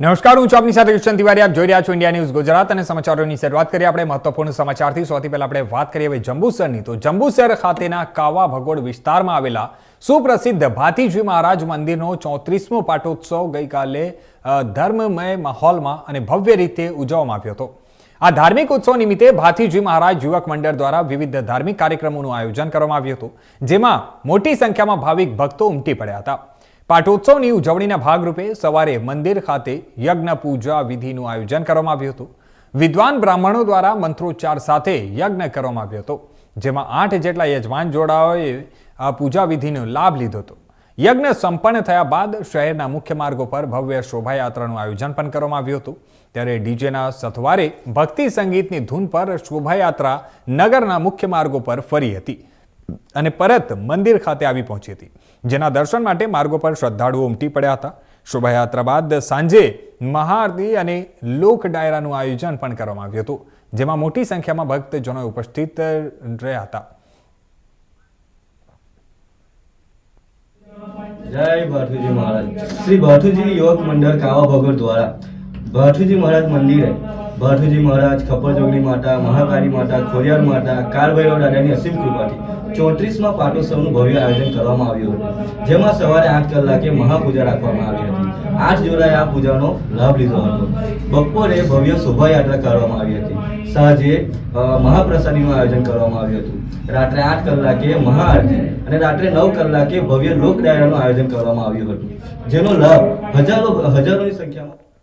નમસ્કાર, હું ચોપની સાથે કિશન તિવારી. આપ જોઈ રહ્યા છો ઇન્ડિયા ન્યૂઝ ગુજરાત અને સમાચારોની શરૂઆત કરીએ આપણે મહત્વપૂર્ણ સમાચારથી. સૌથી પહેલા આપણે વાત કરીએ હવે જંબુસરની. તો જંબુસર ખાતેના કાવા ભગોડ વિસ્તારમાં આવેલા સુપ્રસિદ્ધ ભાતીજી મહારાજ મંદિરનો ચોત્રીસમો પાટોત્સવ ગઈકાલે ધર્મમય માહોલમાં અને ભવ્ય રીતે ઉજવવામાં આવ્યો હતો. આ ધાર્મિક ઉત્સવ નિમિત્તે ભાથીજી મહારાજ યુવક મંડળ દ્વારા વિવિધ ધાર્મિક કાર્યક્રમોનું આયોજન કરવામાં આવ્યું હતું, જેમાં મોટી સંખ્યામાં ભાવિક ભક્તો ઉમટી પડ્યા હતા. પાટોત્સવની ઉજવણીના ભાગરૂપે સવારે મંદિર ખાતે યજ્ઞ પૂજા વિધિનું આયોજન કરવામાં આવ્યું હતું. વિદ્વાન બ્રાહ્મણો દ્વારા મંત્રોચ્ચાર સાથે યજ્ઞ કરવામાં આવ્યો હતો, જેમાં આઠ જેટલા યજમાન જોડાઓએ આ પૂજા વિધિનો લાભ લીધો હતો. યજ્ઞ સંપન્ન થયા બાદ શહેરના મુખ્ય માર્ગો પર ભવ્ય શોભાયાત્રાનું આયોજન પણ કરવામાં આવ્યું હતું. ત્યારે ડીજેના સથવારે ભક્તિ સંગીતની ધૂન પર શોભાયાત્રા નગરના મુખ્ય માર્ગો પર ફરી હતી. અને પરત મંદિર ખાતે આવી પહોંચી હતી. જેના દર્શન માટે માર્ગો પર શ્રદ્ધાળુઓ ઉમટી પડ્યા હતા. શોભાયાત્રા બાદ સાંજે મહાઆરતી અને લોક ડાયરાનું આયોજન પણ કરવામાં આવ્યું હતું, જેમાં મોટી સંખ્યામાં ભક્તજનો ઉપસ્થિત રહ્યા હતા. જય ભાથુજી મહારાજ. શ્રી ભાથુજી યોગ મંડળ કાવા ભગર દ્વારા ભાથુજી મહારાજ મંદિરે ભાથુજી મહારાજ, ખપ્પર માતા, મહાકાળી માતા ખોરિયાર માતા, કાળભૈરવ દાદાની અસીમ કૃપાથી ચોત્રીસમાં પાટોત્સવનું ભવ્ય આયોજન કરવામાં આવ્યું હતું, જેમાં સવારે આઠ કલાકે મહાપૂજા રાખવામાં આવી હતી. આઠ જુલાઈ આ પૂજાનો લાભ લીધો હતો. બપોરે ભવ્ય શોભાયાત્રા કરવામાં આવી હતી. સાંજે મહાપ્રસાદીનું આયોજન કરવામાં આવ્યું હતું. રાત્રે આઠ કલાકે મહાઆરતી અને રાત્રે નવ કલાકે ભવ્ય લોક ડાયરાનું આયોજન કરવામાં આવ્યું હતું, જેનો લાભ હજારો, હજારોની સંખ્યામાં